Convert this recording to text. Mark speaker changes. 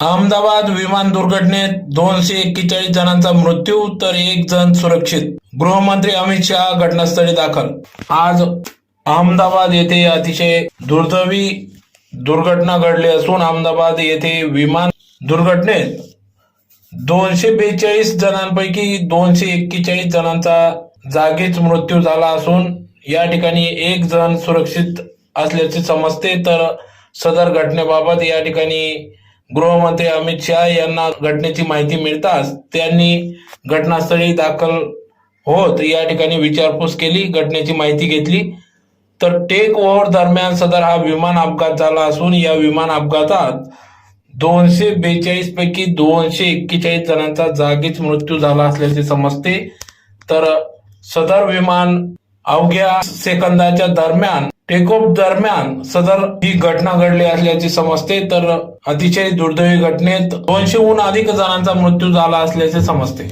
Speaker 1: अहमदाबाद विमान दुर्घटनेत दोनशे एक्केचाळीस जणांचा मृत्यू तर एक जण सुरक्षित. गृहमंत्री अमित शहा घटनास्थळी दाखल. आज अहमदाबाद येथे अतिशय दुर्दैवी दुर्घटना घडली असून अहमदाबाद येथे विमान दुर्घटनेत दोनशे बेचाळीस जणांपैकी दोनशे एक्केचाळीस जणांचा जागीच मृत्यू झाला असून या ठिकाणी एक जण सुरक्षित असल्याचे समजते. तर सदर घटनेबाबत या ठिकाणी गृहमंत्री अमित शहा यांना घटनेची माहिती मिळताच त्यांनी घटनास्थळी दाखल होत या ठिकाणी विचारपूस केली घटनेची माहिती घेतली. तर टेक ओव्हर दरम्यान सदर हा विमान अपघात झाला असून या विमान अपघातात दोनशे बेचाळीस पैकी दोनशे एक्केचाळीस जणांचा जागीच मृत्यू झाला असल्याचे समजते. तर सदर विमान अवघ्या सेकंदाच्या दरम्यान टेकऑफ दरम्यान सदर ही घटना घडली असल्याचे समजते तर अतिशय दुर्दैवी घटनेत दोनशेहून अधिक जणांचा मृत्यू झाला असल्याचे समजते.